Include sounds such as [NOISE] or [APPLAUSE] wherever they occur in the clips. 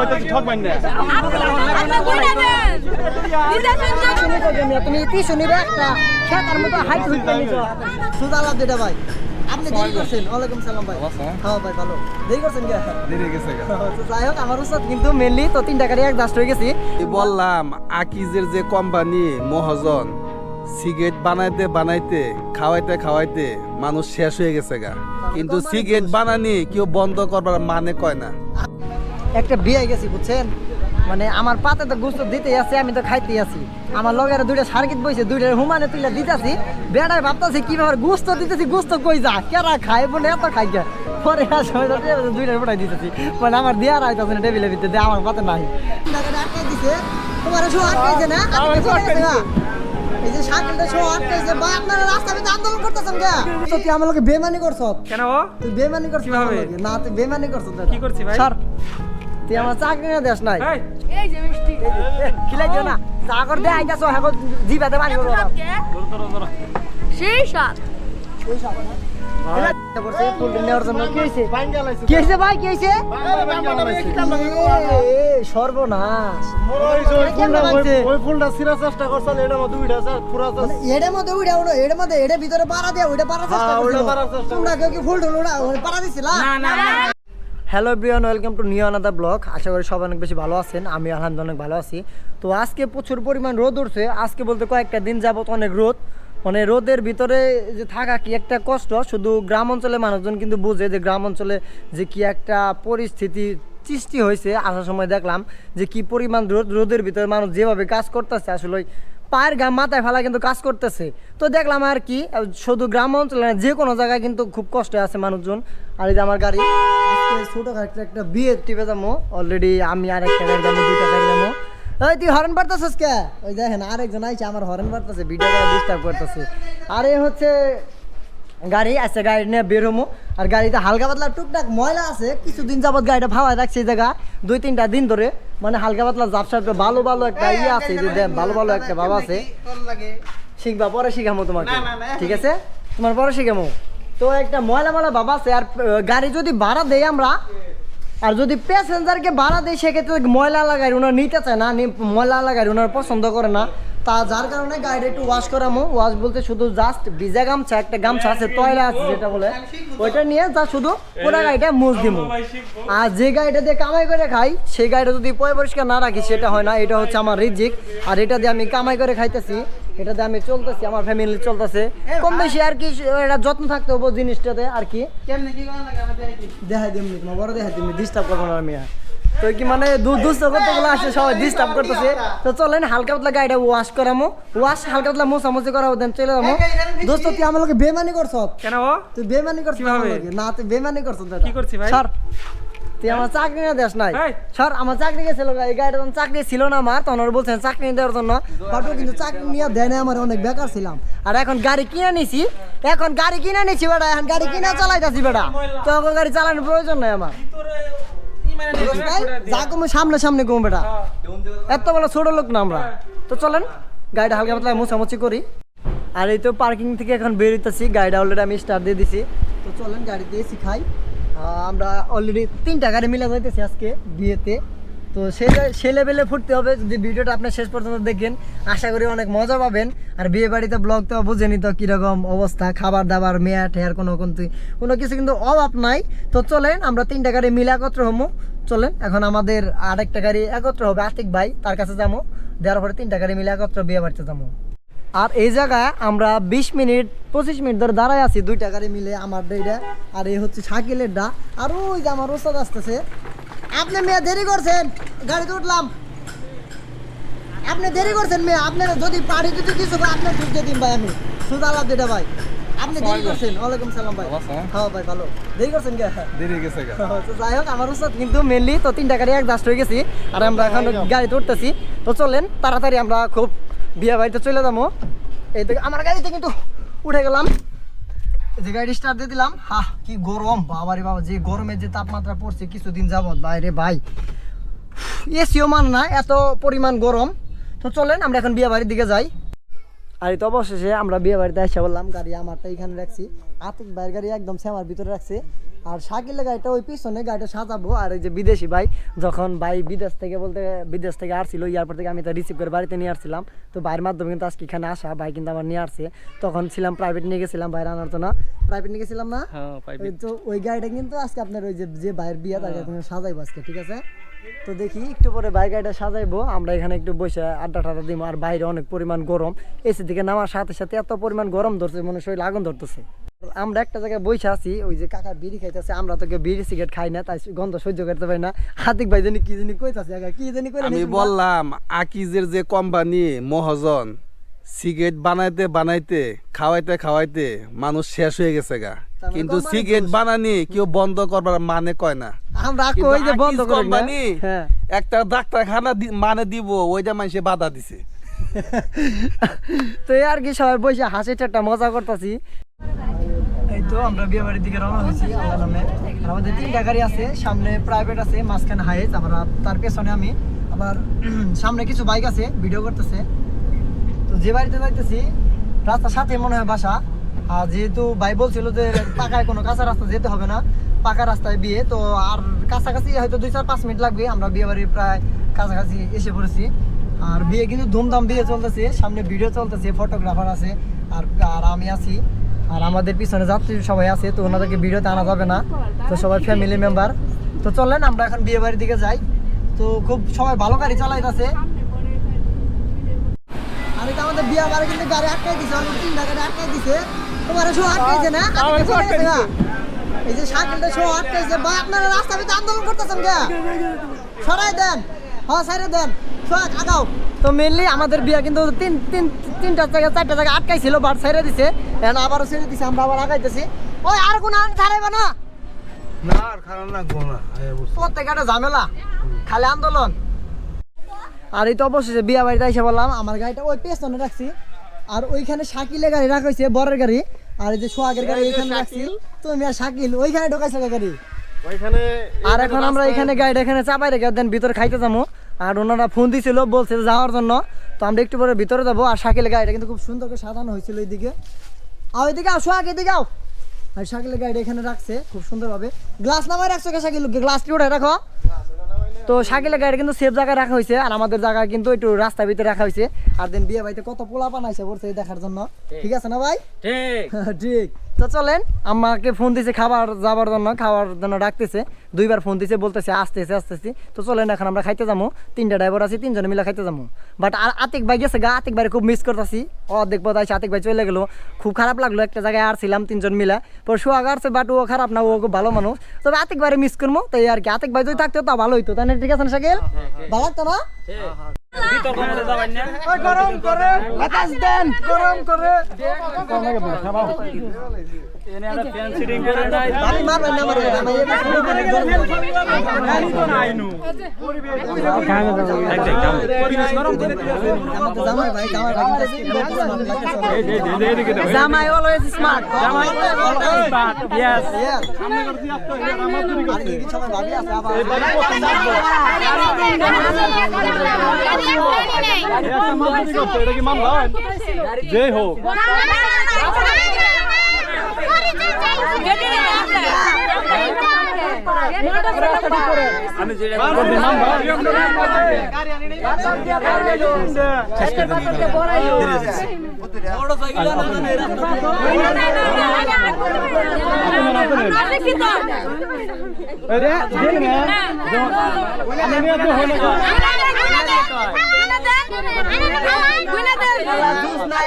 কইতেছি ঠকবেন না। তুমি টিস্যু নিবে একটা খেতার মতো হাইট হইতে নিছ। সুদা লাভ দিটা ভাই। আপনি দেরি করছেন। ওয়ালাইকুম সালাম ভাই। হ্যাঁ ভাই ভালো। দেরি করছেন কে দেরি গেছে তো যাই হোক আমার উস্তাদ কিন্তু মেনলি তো তিন টাকারই এক দাস্ট হয়ে গেছি। বললাম আকিজের যে কোম্পানি মহাজন সিগারেট বানাইতে বানাইতে খাওয়াইতে খাওয়াইতে মানুষ শেষ হয়ে গেছে গা। কিন্তু সিগারেট বানানি কেউ বন্ধ করবার মানে কয় না। একটা বিয়ে গেছি বুঝছেন? মানে আমার পাতে তো গুস্ত দিতেই আছে আমি তো খাইতেই আছি। আমার লগের দুইটা সার্কিট বইছে দুইটা হুমানে তুইলা দিতেছি। বেড়ায় ভাবতেছি কি ব্যাপার গুস্ত দিতেছি গুস্ত কই যা কেরা খায়? বলে এত খাই গে পরে আসলে দুইটা ফোটাই দিতেছি। মানে আমার দেওয়ার আইতাছে না টেবিলের ভিতরে দিয়ে আমার পাতে নাই। তোমার শো আটকাইছে না? এই যে সাইকেলটা শো আটকাইছে বা আপনারা রাস্তা ভিতরে আন্দোলন করতেছেন কে? তুই আমার লোকে বেমানি করছ। কেন তুই বেমানি করছিস কীভাবে? লগে। না তুই বেমানি করছিস কি করছি ভাই? স্যার তুই আমার চাকরি না দেশ নাই এই খিলাই দিও না চাকর দে আইতাছো এখন জিবাতে পানি আবার। সেই সাত সর্বনাশ মানে মধ্যে এটা ভিতরে পাড়া দেয়া ওইটা পাড়া চেষ্টা হ্যাঁ, করছিল তোমরা কেউ কি ফুল পাড়া দিছিলা না না না hello Brian welcome to new Ananda blog আশা করি সবাই অনেক বেশি ভালো আছেন, আমি আলহামদুলিল্লাহ অনেক ভালো আছি। তো আজকে প্রচুর পরিমাণ রোদ উঠছে, আজকে বলতে কয়েকটা দিন যাবত অনেক রোদ। মানে রোদের ভিতরে যে থাকা কি একটা কষ্ট, শুধু গ্রাম অঞ্চলে মানুষজন কিন্তু বুঝে যে গ্রাম অঞ্চলে যে কি একটা পরিস্থিতি সৃষ্টি হয়েছে, আসার সময় দেখলাম যে কি পরিমাণ রোদ, রোদের ভিতরে মানুষ যেভাবে কাজ করতেছে, আসলে পায়ের গাম মাথায় ফেলা কিন্তু কাজ করতেছে। তো দেখলাম আর কি, শুধু গ্রাম অঞ্চলে যে কোনো জায়গায় কিন্তু খুব কষ্টে আছে মানুষজন। আর এই যে আমার গাড়ি। আজকে একটা একটা বিয়ে টিপে যাব। অলরেডি আমি আর একটা গাড়ি যাব দুইটা গাড়ি যাব। ওই তুই হরেন পারতেছিস কে? ওই দেখেন আরেকজন আইছে আমার হরেন পারতেছে ভিডিও করে ডিস্টার্ব করতেছে। আর হচ্ছে গাড়ি আছে গাড়ি নিয়ে বের হমো। আর গাড়িতে হালকা পাতলা টুকটাক ময়লা আছে কিছুদিন যাবত গাড়িটা ভাওয়ায় রাখছে এই জায়গা। দুই তিনটা দিন ধরে মানে হালকা পাতলা জাপসাপ করে ভালো ভালো একটা ইয়ে আছে ভালো ভালো একটা বাবা আছে। শিখবা পরে শিখামো তোমাকে। ঠিক আছে? তোমার পরে শিখামো। তো একটা ময়লা ময়লা বাবা আছে আর গাড়ি যদি ভাড়া দেই আমরা আর যদি প্যাসেঞ্জারকে ভাড়া দেয় সেক্ষেত্রে ময়লা লাগাই ওনার নিতে চায় না ময়লা লাগাই ওনার পছন্দ করে না। তা যার কারণে গাড়িটা একটু ওয়াশ করামো। ওয়াশ বলতে শুধু জাস্ট ভিজা গামছা একটা গামছা আছে তয়লা আছে যেটা বলে ওইটা নিয়ে যা শুধু পুরো গাড়িটা মুছ দিব আর যে গাড়িটা দিয়ে কামাই করে খাই সেই গাড়িটা যদি পয় পরিষ্কার না রাখি সেটা হয় না এটা হচ্ছে আমার রিজিক। আর এটা দিয়ে আমি কামাই করে খাইতেছি। এটাতে আমি চলতেছি আমার ফ্যামিলি চলতেছে। কম বেশি আর কি এটা যত্ন থাকতে হবে জিনিসটাতে আর কি। দেখাই দিমনি তোমার বড় দেখাই দিমনি ডিস্টার্ব করব না আমি তো কি মানে দুস্থ করতে গেলে আসে সবাই ডিস্টার্ব করতেছে। তো চলেন হালকা পাতলা গাড়িটা ওয়াশ করামো। ওয়াশ হালকা পাতলা মোছামুছি করাবো দেন চলে যাব। দোস্ত তুই আমার লোকে বেমানি করছ? কেন তুই বেমানি করছিস। না তুই বেমানি করছ কি করছি ভাই? তুই আমার চাকরি না দেশ নাই। স্যার আমার চাকরি গেছিল এই গাড়িটা যখন চাকরি ছিল না আমার তখন ওরা বলছেন চাকরি দেওয়ার জন্য। ও কিন্তু চাকরি নিয়ে দেয় না আমার অনেক বেকার ছিলাম। আর এখন গাড়ি কিনে নিছি এখন গাড়ি কিনে নিছি বেটা এখন গাড়ি কিনে চালাইতাছি বেটা। তো গাড়ি চালানোর প্রয়োজন নাই আমার। যা কমে সামনে সামনে কমে বেটা। এত বড় ছোট লোক না আমরা। তো চলেন গাড়িটা হালকা পাতলা মোছামুছি করি। আর এই তো পার্কিং থেকে এখন বেরোতেছি গাড়িটা অলরেডি আমি স্টার্ট দিয়ে দিছি। তো চলেন গাড়ি দিয়ে শিখাই। আহ, আমরা অলরেডি তিনটা গাড়ি মিলে যাইতেছি আজকে বিয়েতে। তো সে সে লেভেলে ফুটতে হবে। যদি ভিডিওটা আপনার শেষ পর্যন্ত দেখেন, আশা করি অনেক মজা পাবেন। আর বিয়ে বাড়িতে ব্লগ তো বুঝেনি তো কীরকম অবস্থা খাবার দাবার মেয়া ঠেয়ার কোনো কিন্তু কোনো কিছু কিন্তু অভাব নাই। তো চলেন, আমরা তিনটা গাড়ি মিলে একত্র হব চলেন, এখন আমাদের আরেকটা গাড়ি একত্র হবে আতিক ভাই, তার কাছে যাব দেওয়ার পরে তিনটা গাড়ি মিলে একত্র বিয়ে বাড়িতে যাব আর এই জায়গায় আমরা বিশ মিনিট পঁচিশ মিনিট ধরে দাঁড়ায় আছি দুইটা গাড়ি মিলে আমার এইটা আর এই হচ্ছে সাইকেলের ডা আর ওই যে আমার ওস্তাদ আসতেছে। আপনি মেয়ে দেরি করছেন গাড়িতে উঠলাম। আপনি দেরি করছেন মেয়ে আপনার যদি পাড়ি যদি কিছু হয়, আপনার ঢুকতে দিন ভাই আমি। সুদা লাভ দিটা ভাই। আপনি দেরি করছেন ওয়ালাইকুম সালাম ভাই। হ্যাঁ ভাই ভালো। দেরি করছেন কে? দেরি গেছে গা। যাই হোক আমার উস্তাদ কিন্তু মেনলি তো তিনটা গাড়ি এক দাস্ট হয়ে গেছি। আর আমরা এখন গাড়িতে উঠতেছি। তো চলেন তাড়াতাড়ি আমরা খুব বিয়ে বাড়িতে চলে যাব। এই তো আমার গাড়িতে কিন্তু উঠে গেলাম। যে গাড়ি স্টার্ট দিয়ে দিলাম। হা কি গরম, বাবারে বাবা, যে গরমের যে তাপমাত্রা পড়ছে, কিছুদিন যাবৎ, বাইরে ভাই। এসিও মান না, এত পরিমাণ গরম। তো চলেন, আমরা এখন বিয়ে বাড়ির দিকে যাই। আর এই তো অবশেষে আমরা বিয়ে বাড়িতে এসে বললাম গাড়ি আমারটা এখানে রাখছি। আতিক ভাইয়ের গাড়ি একদম শ্যামার ভিতরে রাখছে। আর শাকিলের গাড়িটা ওই পিছনে গাড়িটা সাজাবো। আর এই যে বিদেশি ভাই যখন ভাই বিদেশ থেকে বলতে বিদেশ থেকে আসছিল এয়ারপোর্ট থেকে আমি তো রিসিভ করে বাড়িতে নিয়ে আসছিলাম। তো ভাইয়ের মাধ্যমে কিন্তু আজকে এখানে আসা ভাই কিন্তু আমার নিয়ে আসছে। তখন ছিলাম প্রাইভেট নিয়ে গেছিলাম ভাইয়ের আনার জন্য। প্রাইভেট নিয়ে গেছিলাম না? তো ওই গাড়িটা কিন্তু আজকে আপনার ওই যে যে ভাইয়ের বিয়ে তার সাজাইবো আজকে ঠিক আছে? তো দেখি একটু পরে বাইক গাড়িটা সাজাইবো। আমরা এখানে একটু বসে আড্ডা টাড্ডা দিব আর বাইরে অনেক পরিমাণ গরম। এসি দিকে নামার সাথে সাথে এত পরিমাণ গরম ধরছে মনে শরীর আগুন ধরতেছে। আমরা একটা জায়গায় বসে আছি ওই যে কাকা বিড়ি খাইতেছে আমরা তোকে বিড়ি সিগারেট খাই না তাই গন্ধ সহ্য করতে পারি না। হাতিক ভাই জানি কি জানি কইতাছে কি জানি কইলে আমি বললাম আকিজের যে কোম্পানি মহাজন সিগারেট বানাইতে বানাইতে খাওয়াইতে খাওয়াইতে মানুষ শেষ হয়ে গেছে গা। কিন্তু সিগারেট বানানি কেউ বন্ধ করবার মানে কয় না। আমরা কই যে বন্ধ করে কোম্পানি হ্যাঁ। একটা ডাক্তারখানা মানে দিব ওইটা মানুষে বাধা দিছে। [LAUGHS] তো আর কি সবাই বসে হাসি ঠাট্টা মজা করতেছি। এই তো আমরা বিয়ে বাড়ির দিকে রওনা হয়েছি আল্লাহ নামে। আমাদের তিনটা গাড়ি আছে সামনে প্রাইভেট আছে মাঝখানে হাইস আবার তার পেছনে আমি আবার [CLEARS THROAT] সামনে কিছু বাইক আছে ভিডিও করতেছে। তো যে বাড়িতে যাইতেছি রাস্তার সাথে মনে হয় বাসা। আর যেহেতু ভাই বলছিল যে পাকায় কোনো কাঁচা রাস্তা যেতে হবে না, পাকা রাস্তায় বিয়ে, তো আর কাছাকাছি হয়তো দুই চার পাঁচ মিনিট লাগবে, আমরা বিয়ে বাড়ির প্রায় কাছাকাছি এসে পড়েছি। আর বিয়ে কিন্তু ধুমধাম বিয়ে চলতেছে, সামনে ভিডিও চলতেছে ফটোগ্রাফার আছে, আর আর আমি আছি। আর আমাদের পিছনে যাত্রী সবাই আছে, তো ওনাদেরকে ভিডিওতে আনা যাবে না, তো সবাই ফ্যামিলি মেম্বার তো চলেন, আমরা এখন বিয়ে বাড়ির দিকে যাই। তো খুব সবাই ভালো গাড়ি চালাইতেছে। আর এটা আমাদের বিয়ে বাড়ি কিন্তু গাড়ি আটকাই দিছে, অনেক তিনটা গাড়ি আটকাই দিছে। তোমার শো আটকাইছে না? আটকাই চলে গেছে গা। এই যে সাইকেলটা শো আটকাইছে বা আপনারা রাস্তা ভিতরে আন্দোলন করতেছেন কে সরাই দেন হ্যাঁ দেন। আগাও। তো মেনলি আমাদের বিয়া কিন্তু তিন তিন তিনটা জায়গা চারটা জায়গা আটকাইছিল বাট ছেড়ে দিছে। এখন আবারও ছেড়ে দিছে আমরা আবার আগাইতেছি। ওই আর কোন আন ছাড়াইবা না? না আর খারাপ না গোনা প্রত্যেক ঝামেলা খালি আন্দোলন। আর এই তো অবশেষে বিয়া বাড়িতে এসে বললাম আমার গাড়িটা ওই পেছনে রাখছি। আর ওইখানে শাকিলের গাড়ি রাখা হয়েছে বরের গাড়ি। আর এই যে সোহাগের গাড়ি এখানে রাখছি। তুমি আর শাকিল ওইখানে ঢোকাইছে গাড়ি? ওইখানে আর এখন আমরা এখানে গাড়িটা এখানে চাপাই রেখে দেন ভিতরে খাইতে যাব আর ওনারা ফোন দিছিল বলছে যাওয়ার জন্য। তো আমরা একটু পরে ভিতরে যাব। আর শাকিলের গাড়িটা কিন্তু খুব সুন্দর করে সাজানো হয়েছিল এইদিকে আর ওইদিকে আও সোহাগ এদিকে আও। আর শাকিলের গাড়িটা এখানে রাখছে খুব সুন্দরভাবে। গ্লাস নামায় রাখছো শাকিল? গ্লাসটি উঠে রাখো। তো শাকিলের গাড়ি কিন্তু সেফ জায়গায় রাখা হয়েছে আর আমাদের জায়গা কিন্তু একটু রাস্তার ভিতরে রাখা হয়েছে। আর দিন বিয়ে বাড়িতে কত পোলা বানাইছে পড়ছে দেখার জন্য। ঠিক। আছে না ভাই? ঠিক। [LAUGHS] তো চলেন আমাকে ফোন দিছে খাবার যাবার জন্য খাওয়ার জন্য ডাকতেছে দুইবার ফোন দিছে বলতেছে আসতেছে আসতেছি। তো চলেন এখন আমরা খাইতে যাব তিনটা ড্রাইভার আছি তিনজনে মিলে খাইতে যাব বাট আর আতিক ভাই গেছে গা আতিক ভাই খুব মিস করতেছি। অর্ধেক পথ আছে আতিক ভাই চলে গেলো। খুব খারাপ লাগল একটা জায়গায় আর ছিলাম তিনজন মিলে। পর সোয়াগ আসছে বাট ও খারাপ না ও খুব ভালো মানুষ। তবে আতিক ভাই মিস করব তাই আর কি আতিক ভাই যদি থাকতো তা ভালো হইতো। তাই না ঠিক আছে না শাকিল? ভালো লাগতো না? গরম করে বাতাস দেন গরম করে। জামাই অলওয়েজ স্মার্ট জামাই অলওয়েজ স্মার্ট ইয়েস ইয়েস এই ভাবি আছে আবার এটা কি মামলা যে হোক হ্যাঁ জুস নাই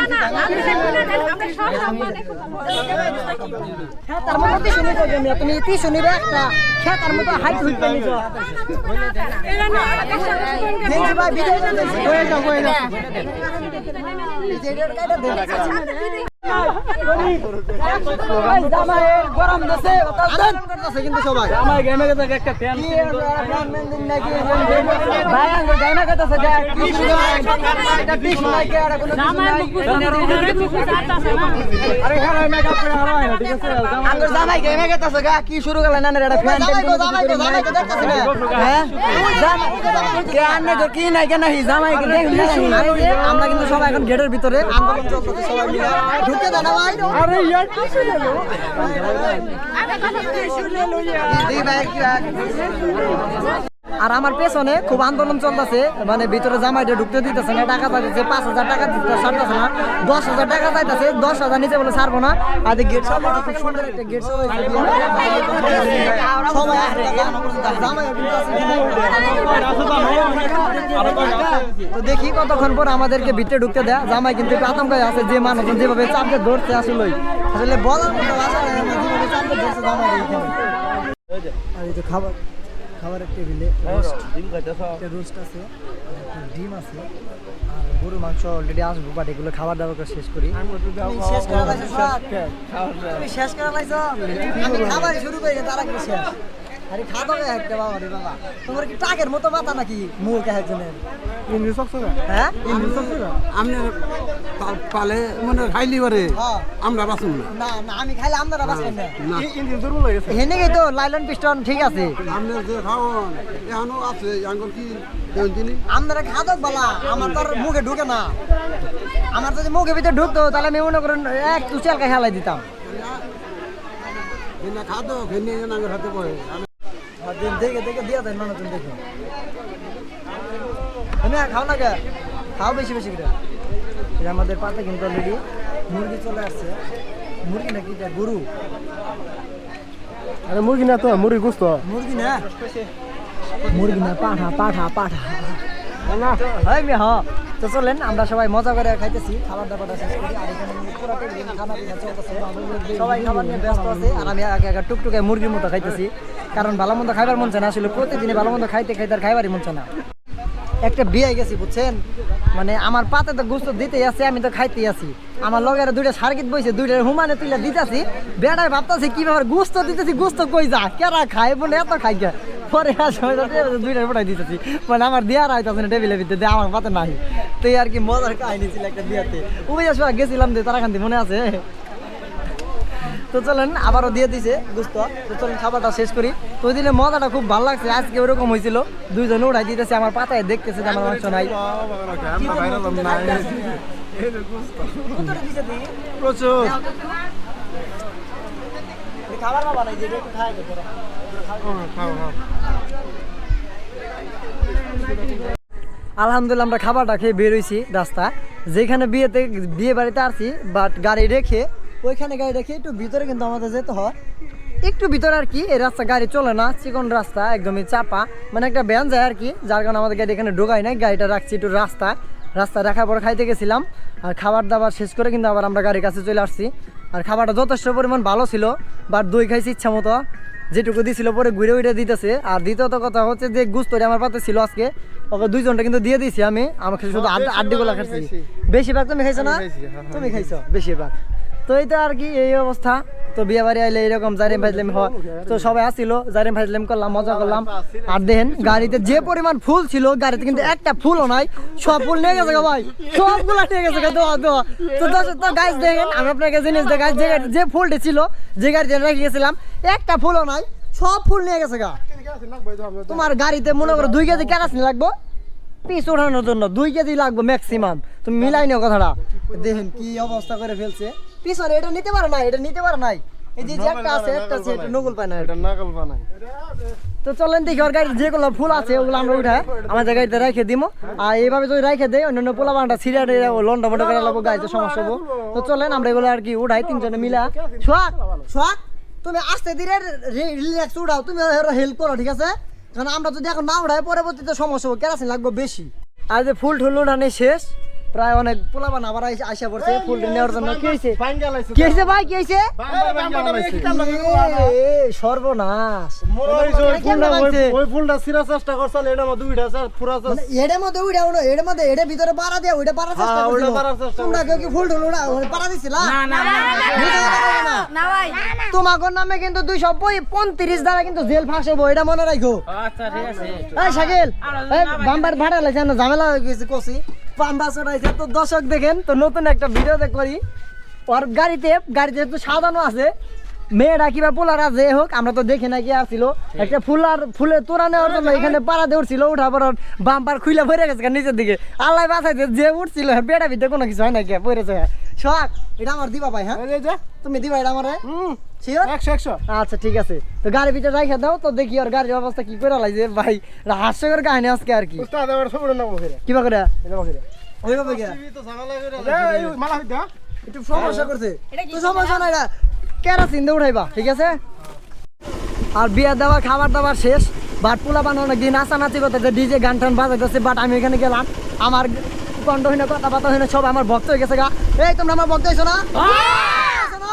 হয়ে না আপনি গুনে দেন আমরা সব খেতার মতো তুমি একটা হাইট হইতে ভিডিও চলতেছে হয়ে যাও হয়ে। যাও কি শুরু করলেন কে নাই কেন আমরা কিন্তু সবাই এখন গেটের ভিতরে। আন্দোলন চলতেছে সবাই মিলে ঢুকে দেন ভাই। আরে ইয়ার কি শুনে লো দি ভাই কি আর আমার পেছনে খুব আন্দোলন চলতেছে মানে ভিতরে জামাইটা ঢুকতে দিতেছে না, টাকা চাইতেছে, পাঁচ হাজার টাকা দিতে ছাড়তেছে না, দশ হাজার টাকা চাইতেছে, দশ হাজার নিচে বলে ছাড়বো না। আর গেট সুন্দর একটা গেট। তো দেখি কতক্ষণ পর আমাদেরকে ভিতরে ঢুকতে দেয়, জামাই কিন্তু একটু আতঙ্কায় আছে, যে মানুষজন যেভাবে চাপতে ধরছে আসলে আসলে বলার মতো যেভাবে চাপতে ধরছে, জামাই আর এই যে খাবার খাবারের টেবিলে রোস্ট রোস্ট আছে ডিম আছে আর গরু মাংস অলরেডি আসব বাট এগুলো খাবার দাবার করে শেষ করি। শেষ করে শেষ করে লাইছো আমি খাবার শুরু করি তার আগে শেষ। আরে খাব একটা বাবা রে বাবা তোমার কি টাকের মতো মাথা নাকি মুখ একজনের? ইংলিশ আছে না হ্যাঁ? ইংলিশ আছে না আপনি পা- পালে মানে খাইলি পারে। হ্যাঁ। আমরা বাঁচুন না। না না আমি খাইলে আপনারা বাঁচবেন না না। ইংলিশ দুর্বল হয়ে গেছে। হেনে তো লাইলন পিস্টন ঠিক আছে। আপনি যে খাওয়ান এখনও আছে আঙ্গুল কি? দেন তিনি? আপনারা খাদক বলা আমার তো মুখে ঢুকে না। আমার যদি মুখে ভিতরে ঢুকতো তাহলে আমি মনে করেন এক দু চালকা খেলাই দিতাম। এনে খাদো আঙ্গুল হাতে পড়ে আমি আর দিন দেখে দেখে দিয়া দেন মানুষজন দেখে। না খাও না খাও বেশি বেশি করে। আমাদের পাতে কিন্তু অলরেডি মুরগি চলে আসছে। মুরগি নাকি এটা? গরু। আরে মুরগি না তো মুরগি গুস্ত মুরগি না? মুরগি না পাঠা পাঠা পাঠা। না হয় হ্যাঁ তো চলেন আমরা সবাই মজা করে খাইতেছি। খাবার দাবারটা শেষ করি। আর এখানে পুরো টেবিলে খানা চলতেছে। সবাই খাবার নিয়ে ব্যস্ত আছে। আর আমি একে একে টুকটুকে মুরগির মতো খাইতেছি। কারণ ভালো মন্দ খাইবার মন চায় না, আসলে প্রতিদিনই ভালো মন্দ খাইতে খাইতে আর খাইবারই মন চায় না। একটা বিয়ে গেছি, বুঝছেন? মানে আমার পাতে তো গুস্ত দিতেই আছে, আমি তো খাইতেই আছি। আমার লগের দুইটা সার্কিট বইছে দুইটা হুমানে তুইলা দিতেছি। বেড়ায় ভাবতেছি কি ব্যাপার, গুস্ত দিতেছি, গুস্ত কই যা কেরা খায়? বলে এত খাই কে? পরে আসলে দুইটা ফোটাই দিতেছি। মানে আমার দেওয়ার আইতাছে না টেবিলের ভিতরে, দিয়ে আমার পাতে নাই। তো আর কি মজার কাহিনী ছিল একটা বিয়াতে। উবে আসবে গেছিলাম যে তারাকান্তি মনে আছে? তো চলেন, আবারও দিয়ে দিছে গুস্ত। তো চলেন, খাবারটা শেষ করি। তো ওই দিনের মজাটা খুব ভালো লাগছে, আজকে ওরকম হয়েছিল। দুইজন উড়াই দিতেছে, আমার পাতায় দেখতেছে যে আমার মাংস নাই। প্রচুর আলহামদুলিল্লাহ, আমরা খাবারটা খেয়ে বেরোইছি রাস্তা। যেখানে বিয়েতে বিয়ে বাড়িতে আসছি বাট গাড়ি রেখে ওইখানে গাড়ি রেখে একটু ভিতরে কিন্তু আমাদের যেতে হয়। একটু ভিতরে আর কি এই রাস্তা গাড়ি চলে না চিকন রাস্তা একদমই চাপা। মানে একটা ব্যান যায় আর কি যার কারণে আমাদের গাড়ি এখানে ঢোকাই নাই গাড়িটা রাখছি একটু রাস্তায়। রাস্তা রাখার পর খাইতে গেছিলাম আর খাবার দাবার শেষ করে কিন্তু আবার আমরা গাড়ির কাছে চলে আসছি। আর খাবারটা যথেষ্ট পরিমাণ ভালো ছিল বাট দই খাইছি ইচ্ছা মতো। যেটুকু দিছিল পরে ঘুরে উইরে দিতেছে আর দ্বিতীয়ত কথা হচ্ছে যে গুস্তরি আমার পাতে ছিল আজকে। ওকে দুইজনটা কিন্তু দিয়ে দিয়েছি আমি আমাকে শুধু আড্ডি আড্ডিগুলো খাচ্ছি বেশিরভাগ তুমি খাইছো না? তুমি খাইছো বেশিরভাগ। তো এই তো আর কি, এই অবস্থা। তো বিয়ে বাড়ি আইলে এরকম জারিম ভাজলাম হয় তো সবাই আসছিল জারিম ভাজলাম করলাম, মজা করলাম। আর দেখেন, গাড়িতে যে পরিমাণ ফুল ছিল, গাড়িতে কিন্তু একটা ফুলও নাই। সব ফুল নিয়ে গেছে ভাই, সবগুলা নিয়ে গেছে দোয়া দোয়া। তো তো গাছ দেখেন, আমি আপনাকে জিনিস দেখাই, যে যে ফুলটা ছিল, যে গাড়িতে রেখে গেছিলাম একটা ফুলও নাই, সব ফুল নিয়ে গেছে গা। তোমার গাড়িতে মনে করো দুই কেজি কেরাসিন লাগবো? পিস ওঠানোর জন্য দুই কেজি লাগবে ম্যাক্সিমাম তুমি মিলাই নিও কথাটা। দেখেন কি অবস্থা করে ফেলছে। পিছনে এটা নিতে পারে না এটা নিতে পারে নাই। এই যে একটা আছে একটা আছে এটা নকল পায় না এটা। নাকল বানাই তো চলেন দেখি ওর গাড়িতে যেগুলো ফুল আছে ওগুলো আমরা উঠাই আমাদের গাড়িতে রেখে দিব আর এইভাবে যদি রেখে দেয় অন্যান্য পোলা বানটা সিরিয়া লন্ডা মন্ডা করে লাগবো গাড়িতে সমস্যা হব। তো চলেন আমরা এগুলো আর কি উঠাই তিনজনে মিলা। সোহাগ সোহাগ তুমি আস্তে ধীরে রিল্যাক্স উঠাও তুমি হেল্প করো ঠিক আছে? কারণ আমরা যদি এখন না উঠাই পরবর্তীতে সমস্যা হবে। কেরাসিন লাগবে বেশি। আর যে ফুল ঠুল উঠানি শেষ। প্রায় অনেক পোলাবান আবার আইসা পড়ছে ফুল নেওয়ার জন্য। কি হয়েছে কি হয়েছে ভাই কি হয়েছে সর্বনাশ। ওই ফুলটা সিরা চেষ্টা করছাল এটা মধ্যে দুইটা পুরা মানে মধ্যে মধ্যে ভিতরে দিয়ে ওইটা চেষ্টা হ্যাঁ, ওইটা করছিল। চেষ্টা তোমরা কেউ কি ফুল টুল উড়া ওই দিছিলা? না না না না ভাই। তোমাগর নামে কিন্তু দুইশো পঁয়ত্রিশ দ্বারা কিন্তু জেল ফাঁস হব এটা মনে রাখো। এই শাকিল এই বাম্বার ভাড়া লাগছে না ঝামেলা হয়ে গেছে কষি পাম্বা চড়াইছে তো দর্শক দেখেন তো নতুন একটা ভিডিও দেখ করি। ওর গাড়িতে গাড়িতে তো সাজানো আছে মেয়েরা কিবা পোলারা যে হোক আমরা তো দেখে নাকি আসছিল। একটা ফুলার ফুলে তোরা নেওয়ার জন্য এখানে পাড়া দিয়ে উঠছিল উঠার পর বাম্পার খুইলা ভরে গেছে নিচের দিকে। আল্লাহ বাঁচাইছে যে উঠছিল বেড়া ভিতরে কোনো কিছু হয় না কি পড়েছে শখ এটা আমার দিবা ভাই হ্যাঁ? তুমি দিবা এটা আমারে? আচ্ছা ঠিক আছে। তো গাড়ির ভিতরে রাখা দাও তো দেখি আর গাড়ির অবস্থা কি করে লাগছে ভাই হাস্যকর কাহিনী আজকে আর কি। ফিরে। কিবা করে একটু সমস্যা করছে। তো সমস্যা এটা কেরাসিন দিয়ে উঠাইবা ঠিক আছে? আর বিয়ে দেওয়া খাবার দাবার শেষ। বাট পোলা বানানো অনেক দিন আসা নাচি করতেছে ডিজে গান টান বাজাইতেছে বাট আমি এখানে গেলাম। আমার কণ্ঠ হইনা কথা বাতা হইনা সব আমার ভক্ত হয়ে গেছে গা। এই তোমরা আমার ভক্ত হয়েছো না? হয়েছো না?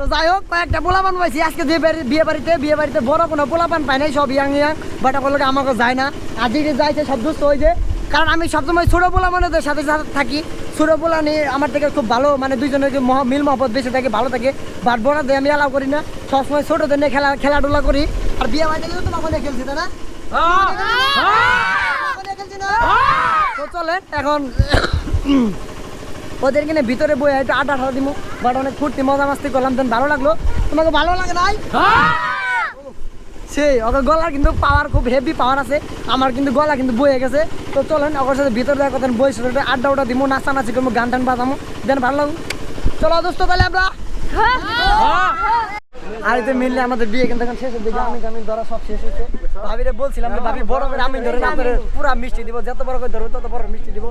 তো যাই হোক কয়েকটা পোলাপান পাইছি। আজকে যে বাড়ি- বিয়ে বাড়িতে বিয়ে বাড়িতে বড় কোনো পোলাপান পাই নাই সব ইয়াং ইয়াং বাট ওগুলোকে আমাকে যায় না। আর যেটি যাইছে সব দুস্থ হয়ে যে কারণ আমি সবসময় ছোটো পোলা মানুষদের সাথে সাথে থাকি। ছোটো নিয়ে আমার থেকে খুব ভালো মানে দুইজনের যে মহা- মিল মহব্বত বেশি থাকে ভালো থাকে। বাট বড়দের আমি অ্যালাউ করি না। সবসময় ছোটোদের নিয়ে খেলা খেলাধুলা করি। আর বিয়ে বাড়িতে গেলে তোমাকে খেলছি তাই না? তো চলেন এখন ওদের কিনে ভিতরে বই একটু আড্ডা ঠাডা দিব বাট অনেক ফুর্তি, মজা মাস্তি করলাম, দেন ভালো লাগল। তোমাকে ভালো লাগে নাই? সেই, ওকে গলার কিন্তু পাওয়ার খুব হেভি পাওয়ার আছে। আমার কিন্তু গলা কিন্তু বয়ে গেছে। তো চলেন, ওর সাথে ভিতরে দেখা কথা বই সাথে আড্ডা ওটা দিব নাচা নাচি করব, গান টান বাজামো। দেন ভালো লাগল। চলো দোস্ত, তাহলে আমরা আর এতে মিললে আমাদের বিয়ে কিন্তু এখন শেষের দিকে, আমি আমি ধরা সব শেষ হয়েছে। ভাবিরে বলছিলাম ভাবি বড় করে আমি ধরে পুরা মিষ্টি দিব, যত বড় করে তত বড় মিষ্টি দিব।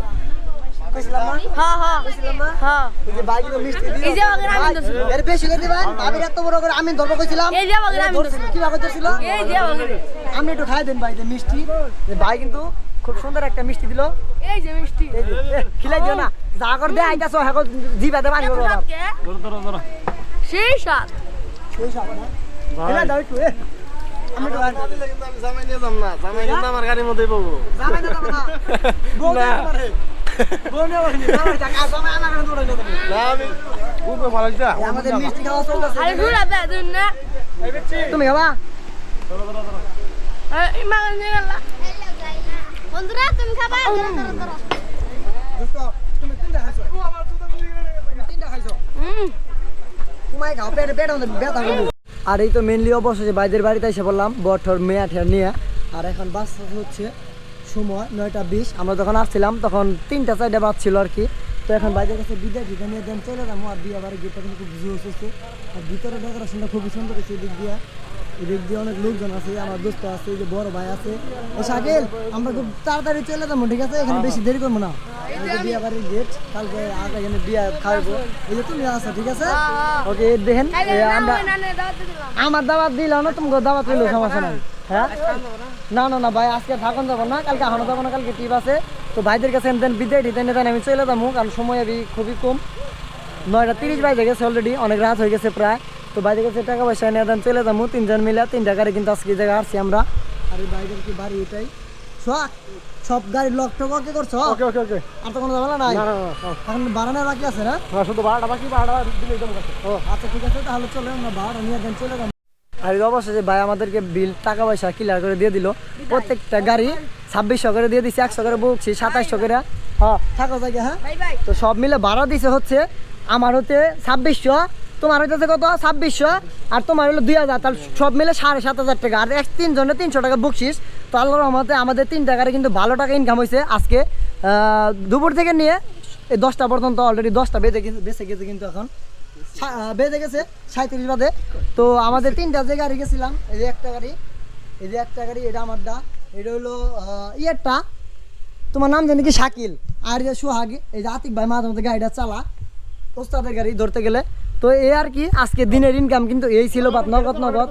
কইছিলাম না হ্যাঁ হ্যাঁ। কইছিলাম না হ্যাঁ। এই যে বাইকে মিষ্টি দিও এই যে আমাকে আমি ধরছি। এর বেশি করে দিবেন ভাবির এত বড় করে আমি ধরবো কইছিলাম। এই যে আমাকে আমি ধরছি। কি ভাবে ধরছিল? এই যে আমাকে আমি একটু খাই দেন ভাই যে মিষ্টি। ভাই কিন্তু খুব সুন্দর একটা মিষ্টি দিল। এই যে মিষ্টি। এই যে খিলাই দিও না। যা কর দে আইতাছো হাকো জিবাতে পানি করব বাবা। সেই সাত সেই সব না? খিলাই দাও একটু আমি জামাই নিয়ে যাম না। জামাই কিন্তু আমার গাড়ির মধ্যেই পাবো। জামাই না। [LAUGHS] আরে এই তো মেনলি অবশ্যই বাইদের বাড়িতে এসে বললাম বঠর মেয়া ঠেয়া নিয়ে। আর এখন বাস হচ্ছে সময় নয়টা বিশ। আমরা যখন আসছিলাম তখন তিনটা চারটা বাজ ছিল আর কি। তো এখন বাইদের কাছে বিদায় দিতে নিয়ে দেন চলে যাব। আর বিয়ে বাড়ি গেটটা কিন্তু খুব জোর হচ্ছে আর ভিতরে ডেকোরেশনটা খুবই সুন্দর হচ্ছে এদিক দিয়ে। এদিক দিয়ে অনেক লোকজন আছে আমার দোস্ত আছে যে বড় ভাই আছে। ও শাকিল আমরা খুব তাড়াতাড়ি চলে যাব ঠিক আছে? এখানে বেশি দেরি করব না। এই যে বাড়ির গেট কালকে আগে এখানে বিয়ে খাওয়াবো এই যে তুমি আছো ঠিক আছে? ওকে দেখেন আমরা আমার দাওয়াত দিল না তোমাকে দাওয়াত দিল সমস্যা নাই। হ্যাঁ? না না না ভাই আজকে থাকুন যাব না কালকে এখনও যাব না কালকে টিপ আছে। তো ভাইদের কাছে দেন বিদায় দিতে নিতেন আমি চলে যাব। কারণ সময় আমি খুবই কম। নয়টা তিরিশ বাজে গেছে অলরেডি অনেক রাত হয়ে গেছে প্রায়। তো বাইরে কাছে টাকা পয়সা নিয়ে দেন চলে যাব। তিনজন মিলে তিনটা গাড়ি কিন্তু আজকে জায়গায় আসছি আমরা। আর বাইরের কি বাড়ি এটাই? সব গাড়ির লক টক ওকে করছ? ওকে ওকে ওকে। আর তো কোনো ঝামেলা নাই? না না না এখন বাড়ানোর বাকি আছে না? শুধু বারোটা বাকি বারোটা দিলে ও। আচ্ছা ঠিক আছে তাহলে চলে আমরা ভাড়া নিয়ে দেন চলে আর অবশেষে ভাই আমাদেরকে বিল টাকা পয়সা ক্লিয়ার করে দিয়ে দিল। প্রত্যেকটা গাড়ি ছাব্বিশশো করে দিয়ে দিচ্ছে একশো করে বুকছি সাতাইশশো করে। হ্যাঁ থাকো জায়গা হ্যাঁ? তো সব মিলে ভাড়া দিছে হচ্ছে আমার হতে ছাব্বিশশো তোমার হইতেছে কত? ছাব্বিশশো আর তোমার হলো দুই হাজার তাহলে সব মিলে সাড়ে সাত হাজার টাকা। আর এক তিনজনে তিনশো টাকা বুকছিস তো আল্লাহর রহমতে আমাদের তিন টাকারে কিন্তু ভালো টাকা ইনকাম হয়েছে আজকে। দুপুর থেকে নিয়ে এই দশটা পর্যন্ত অলরেডি দশটা গেছে বেঁচে গেছে কিন্তু এখন। বেজে গেছে সাঁত্রিশ বাদে তো আমাদের তিনটা যে গাড়ি গেছিলাম, এই যে একটা গাড়ি, এই যে একটা গাড়ি, এটা আমারটা এটা হলো ইয়েরটা। তোমার নাম জানি কি? শাকিল। আর যে সোহাগ, এই যে আতিক ভাই মাঝে মধ্যে গাড়িটা চালা। ওস্তাদের গাড়ি ধরতে গেলে। তো এই আর কি, আজকে দিনের ইনকাম কিন্তু এই ছিল, বাদ নগদ নগদ।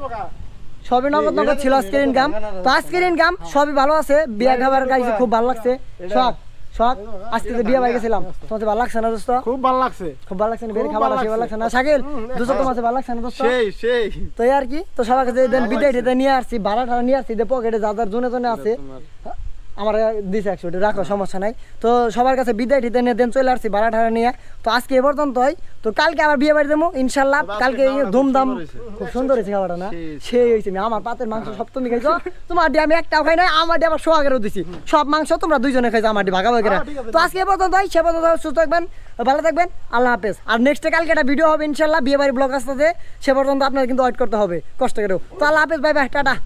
সবই নগদ নগদ ছিল আজকের ইনকাম তো আজকের ইনকাম সবই ভালো আছে, বিয়া খাবার গাইছে, খুব ভালো লাগছে। সোহাগ শখ আজকে তো বিয়ে বাড়ি গেছিলাম তোমার ভালো লাগছে না দোস্ত? খুব ভালো লাগছে। খুব ভালো লাগছে না বেরি খাবার ভালো আসে ভালো লাগছে। না। শাকিল দোস্ত তোমার ভালো লাগছে না দোস্ত? সেই সেই। তো আর কি তো সবার কাছে দেন বিদায় নিয়ে আসছি ভাড়া টাড়া নিয়ে আসছি পকেটে যা যার জনে জনে আছে। আমার দিছে একশো রাখো সমস্যা নাই। তো সবার কাছে বিদায় টিতে নিয়ে দেন চলে আসছি ভাড়া ঠাড়া নিয়ে। তো আজকে এ পর্যন্তই। তো কালকে আবার বিয়ে বাড়ি দেবো ইনশাল্লাহ। কালকে ধুমধাম খুব সুন্দর হয়েছে। খাবারটা না? সেই, হয়েছে আমার পাতের মাংস সব তুমি খাইছো। তোমার দিয়ে আমি একটাও খাই নাই আমার দিয়ে আবার সোহাগেরও দিছি। সব মাংস তোমরা দুইজনে খাইছো আমার দিয়ে ভাগাভাগি তো আজকে এ পর্যন্তই সে পর্যন্ত সুস্থ থাকবেন ভালো থাকবেন আল্লাহ হাফেজ। আর নেক্সটে কালকে একটা ভিডিও হবে ইনশাল্লাহ বিয়ে বাড়ি ব্লগ আসতে সে পর্যন্ত আপনার কিন্তু ওয়েট করতে হবে কষ্ট করেও তো আল্লাহ হাফেজ বাই বাই টাটা।